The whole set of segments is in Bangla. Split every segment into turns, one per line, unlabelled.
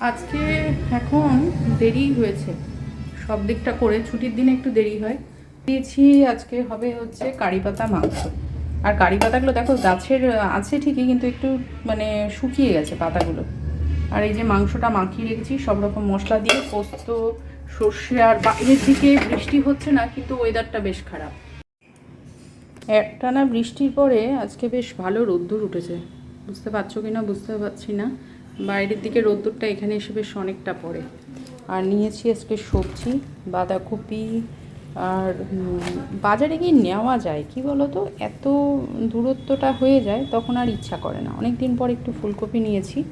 আজকে এখন দেরি হয়েছে। সব দিকটা করে ছুটির দিনে একটু দেরি হয়। দিয়েছি আজকে হবে হচ্ছে কারি পাতা, মাংস। আর কারি পাতাগুলো দেখো গাছের, আছে ঠিকই কিন্তু একটু মানে শুকিয়ে গেছে পাতাগুলো। আর এই যে মাংসটা মাখিয়ে রেখেছি, সব রকম মশলা দিয়ে পোস্ত, সর্ষে আর বাইরের দিকে বৃষ্টি হচ্ছে না, কিন্তু ওয়েদারটা বেশ খারাপ। একটানা বৃষ্টির পরে আজকে বেশ ভালো রোদ্দুর উঠেছে। বুঝতে পারছ কি না বুঝতে পারছি না। বাইরের দিকে রোদ্দুরটা এখানে এসে বেশ অনেকটা পড়ে। আর নিয়েছি আজকে সবজি, বাঁধাকপি আর বাজারে গিয়ে নেওয়া যায়, কি বলো তো এত দূরত্বটা হয়ে যায়, তখন আর ইচ্ছা করে না। অনেক দিন পর একটু ফুলকপি নিয়েছি।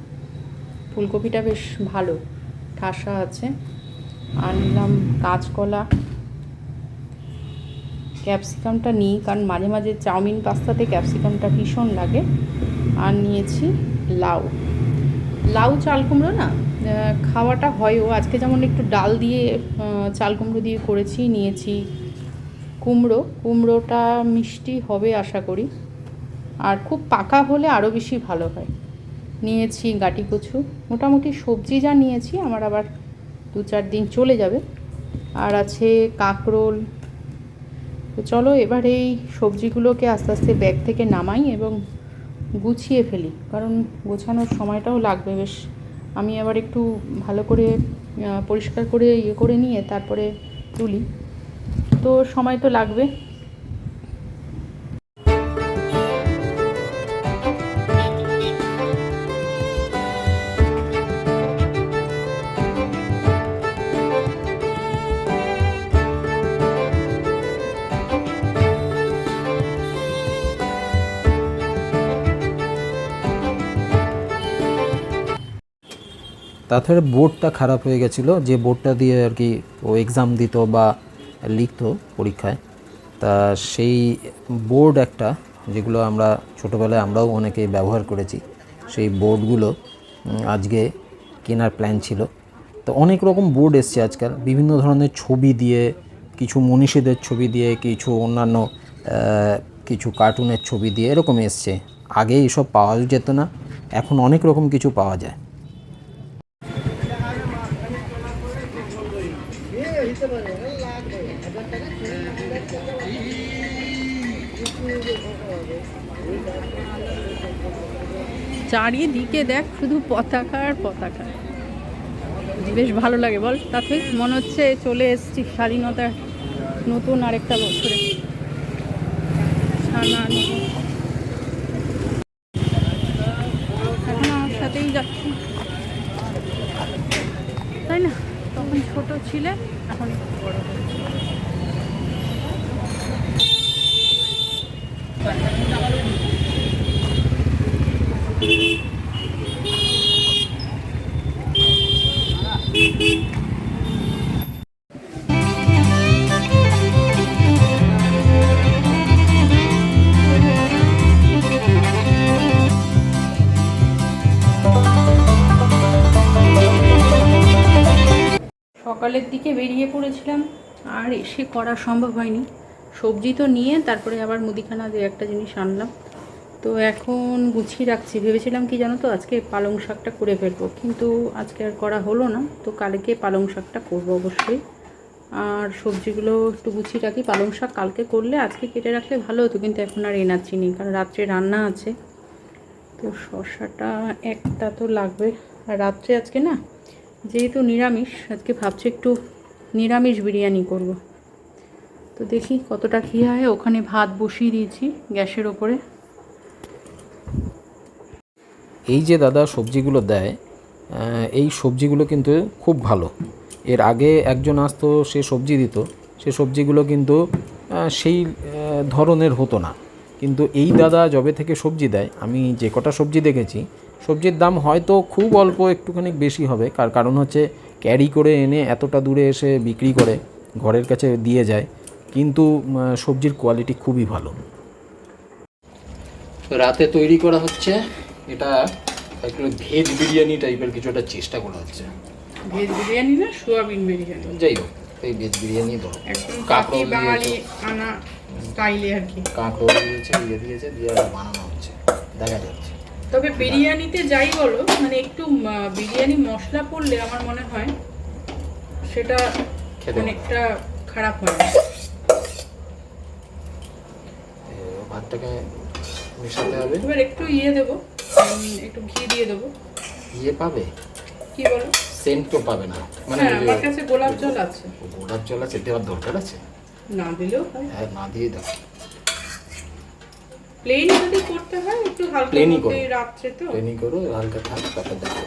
ফুলকপিটা বেশ ভালো, ঠাসা আছে। আর নিলাম কাঁচকলা। ক্যাপসিকামটা নিই, কারণ মাঝে মাঝে চাউমিন পাস্তাতে ক্যাপসিকামটা ভীষণ লাগে। আর নিয়েছি লাউ। লাউ চাল কুমড়ো না খাওয়াটা হয়ও আজকে যেমন একটু ডাল দিয়ে চাল কুমড়ো দিয়ে করেছি, নিয়েছি কুমড়ো। কুমড়োটা মিষ্টি হবে আশা করি। আর খুব পাকা হলে আরও বেশি ভালো হয়। নিয়েছি গাটি কচু। মোটামুটি সবজি যা নিয়েছি, আমার আবার দু চার দিন চলে যাবে। আর আছে কাঁকরোল। তো চলো এবার এই সবজিগুলোকে আস্তে আস্তে ব্যাগ থেকে নামাই এবং গুছিয়ে ফেলি, কারণ গোছানোর সময়টাও লাগবে বেশ। আমি আবার একটু ভালো করে পরিষ্কার করে ইয়ে করে নিয়ে তারপরে তুলি। তো সময় তো লাগবে।
তাছাড়া বোর্ডটা খারাপ হয়ে গেছিল, যে বোর্ডটা দিয়ে আর কি ও এক্সাম দিত বা লিখতো পরীক্ষায়। তা সেই বোর্ড একটা, যেগুলো আমরা ছোটোবেলায় আমরাও অনেকে ব্যবহার করেছি, সেই বোর্ডগুলো আজকে কেনার প্ল্যান ছিল। তো অনেক রকম বোর্ড এসছে আজকাল, বিভিন্ন ধরনের ছবি দিয়ে, কিছু মনীষীদের ছবি দিয়ে, কিছু অন্যান্য কিছু কার্টুনের ছবি দিয়ে এরকম এসছে। আগে এসব পাওয়া যেত না, এখন অনেক রকম কিছু পাওয়া যায়।
চারিদিকে দেখ শুধু পতাকা আর পতাকা। বেশ ভালো লাগে বল। তাতে মনে হচ্ছে চলে এসছি স্বাধীনতার নতুন আরেকটা বছরে ছানা নতুন। এখন আমার সাথেই যাচ্ছি তাই না তখন ছোট ছিলেন এখন একটু বড় হয়েছে। সকালের দিকে বেরিয়ে পড়েছিলাম, আর এসে করা সম্ভব হয়নি। সবজি তো নিয়ে তারপরে আবার মুদিখানা দিয়ে একটা জিনিস আনলাম। তো এখন গুছিয়ে রাখছি। ভেবেছিলাম কি জানো তো, আজকে পালং শাকটা করে ফেলব। কিন্তু আজকে আর করা হলো না, তো কালকে পালং শাকটা করব অবশ্যই। আর সবজিগুলো একটু গুছিয়ে রাখি। পালং শাক কালকে করলে, আজকে কেটে রাখলে ভালো হতো, কিন্তু এখন আর এনার্জি নেই কারণ রাত্রে রান্না আছে। তো শসাটা একটা তো লাগবে। আর রাত্রে আজকে না যেহেতু নিরামিষ, আজকে ভাবছি একটু নিরামিষ বিরিয়ানি করব। তো দেখি কতটা কী হয়। ওখানে ভাত বসিয়ে দিয়েছি গ্যাসের ওপরে।
এই যে দাদা সবজিগুলো দেয় এই সবজিগুলো কিন্তু খুব ভালো। এর আগে একজন আসতো, সে সবজি দিত। সে সবজিগুলো কিন্তু সেই ধরনের হতো না। কিন্তু এই দাদা যবে থেকে সবজি দেয়, আমি যে কটা সবজি দেখেছি সবজির দাম হয়তো খুব অল্প একটুখানি বেশি হবে। কার কারণ হচ্ছে ক্যারি করে এনে এতটা দূরে এসে বিক্রি করে ঘরের কাছে দিয়ে যায়। কিন্তু সবজির কোয়ালিটি খুবই ভালো। রাতে তৈরি করা হচ্ছে এটা একটু ভেজ বিরিয়ানি টাইপের কিছু একটা চেষ্টা করা হচ্ছে।
ভেজ বিরিয়ানি না সোয়াবিন বিরিয়ানি।
যাই হোক এই ভেজ বিরিয়ানি ধরো কাঁকরোল
বাঙালি
দিয়েছে।
আনা স্টাইলে আর কি।
কাঁকরোল দিয়েছে ইয়ে দিয়েছে দিয়ে বানানো হচ্ছে। দেখা যাচ্ছে।
তবে বিরিয়ানিতে যাই বলো মানে একটু বিরিয়ানি মশলা পড়লে আমার মনে হয় সেটা অনেকটা খারাপ হয়।
ভাতটাকে মেশাতে হবে।
এবার একটু ইয়ে দেবো একটু ঘি দিয়ে দেবো।
ইয়ে পাবে?
কি বলো?
সেন্ট তো পাবে না। মানে
হ্যাঁ আমার কাছে গোলাপ জল আছে।
গোলাপ জল আছে দেওয়ার দরকার আছে?
না দিলেও হ্যাঁ
না দিয়ে দাও।
প্লেন যদি করতে হয় একটু হালকা
Plain-ই করো।
রাত্রে তো?
ট্রেনিং করো হালকা থাক তারপর দেখো।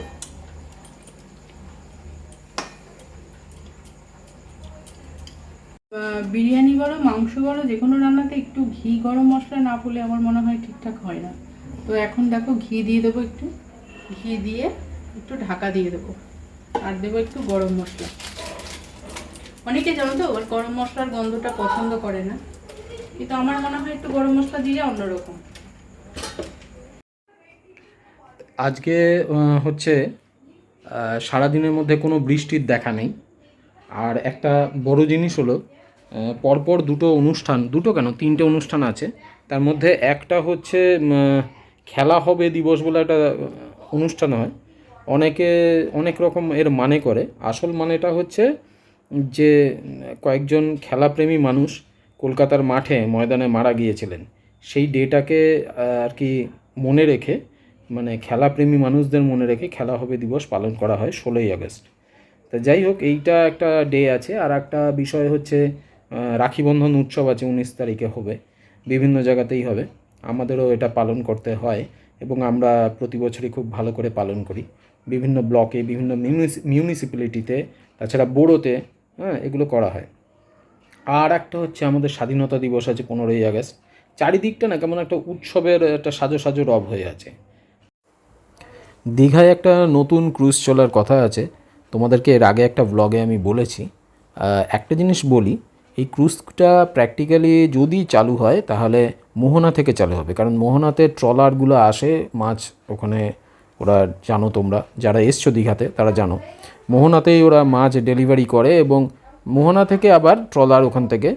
বিরিয়ানি বলো মাংস বলো যে কোনো রান্নাতে একটু ঘি গরম মশলা না পড়লে আমার মনে হয় ঠিকঠাক হয় না। তো এখন দেখো ঘি দিয়ে দেবো একটু। ঘি দিয়ে একটু ঢাকা দিয়ে দেবো। আর দেবো একটু গরম মশলা। অনেকে জানো তো ওর গরম মশলার গন্ধটা পছন্দ করে না। কিন্তু আমার মনে হয় একটু গরম মশলা দিলে অন্যরকম।
আজকে হচ্ছে সারাদিনের মধ্যে কোনো বৃষ্টির দেখা নেই। আর একটা বড় জিনিস হলো পরপর দুটো অনুষ্ঠান, দুটো কেন? তিনটে অনুষ্ঠান আছে। তার মধ্যে একটা হচ্ছে খেলা হবে দিবস বলে একটা অনুষ্ঠান হয়। অনেকে, অনেক রকম এর মানে করে। আসল মানেটা হচ্ছে যে, কয়েকজন খেলাপ্রেমী মানুষ কলকাতার মাঠে ময়দানে মারা গিয়েছিলেন। সেই ডেটাকে আর কি মনে রেখে মানে খেলাপ্রেমী মানুষদের মনে রেখে খেলা হবে দিবস পালন করা হয় ষোলোই আগস্ট। তা যাই হোক এইটা একটা ডে আছে। আর একটা বিষয় হচ্ছে আহ, রাখি বন্ধন উৎসব আছে উনিশ তারিখে হবে। বিভিন্ন জায়গাতেই হবে। আমাদেরও এটা পালন করতে হয় এবং আমরা প্রতি বছরই খুব ভালো করে পালন করি। বিভিন্ন ব্লকে বিভিন্ন মিউনিসি মিউনিসিপ্যালিটিতে তাছাড়া বোড়োতে হ্যাঁ এগুলো করা হয়। আর একটা হচ্ছে আমাদের স্বাধীনতা দিবস আছে পনেরোই আগস্ট। চারিদিকটা না কেমন একটা উৎসবের একটা সাজো সাজো রব হয়ে আছে। দীঘায় একটা নতুন ক্রুজ চলার কথা আছে। তোমাদেরকে এর আগে একটা ব্লগে আমি বলেছি। একটা জিনিস বলি, এই ক্রুজটা প্র্যাকটিক্যালি যদি চালু হয়, তাহলে মোহনা থেকে চালু হবে। কারণ মোহনাতে ট্রলারগুলো আসে, মাছ ওখানে ওরা জানো তোমরা। যারা এসছো দীঘাতে, তারা জানো। মোহনাতেই ওরা মাছ ডেলিভারি করে এবং মোহনা থেকে আবার ট্রলার ওখান থেকে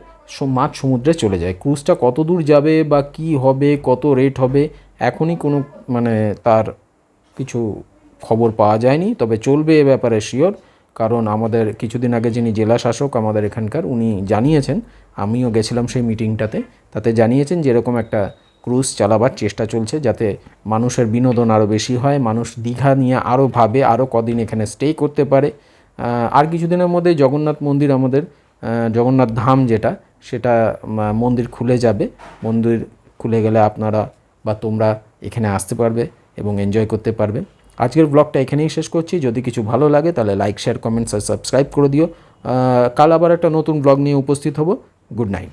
মাছ সমুদ্রে চলে যায়। ক্রুজটা কত দূর যাবে বা কি হবে, কত রেট হবে, এখনই কোনো মানে তার কিছু খবর পাওয়া যায়নি। তবে চলবে এ ব্যাপারে শিওর কারণ আমাদের কিছুদিন আগে যিনি জেলা শাসক আমাদের এখানকার, উনি জানিয়েছেন, আমিও গেছিলাম সেই মিটিংটাতে তাতে জানিয়েছেন যে এরকম একটা ক্রুজ চালাবার চেষ্টা চলছে যাতে মানুষের বিনোদন আরও বেশি হয়, মানুষ দীঘা নিয়ে আরও ভাবে আরও কদিন এখানে স্টে করতে পারে। আর কিছুদিনের মধ্যে জগন্নাথ মন্দির আমাদের জগন্নাথ ধাম যেটা, সেটা মন্দির খুলে যাবে। মন্দির খুলে গেলে আপনারা বা তোমরা এখানে আসতে পারবে এবং এনজয় করতে পারবে। আজকের ব্লগটা এখানেই শেষ করছি। যদি কিছু ভালো লাগে তাহলে লাইক শেয়ার কমেন্টস আর সাবস্ক্রাইব করে দিও। কাল আবার একটা নতুন ব্লগ নিয়ে উপস্থিত হব। Good night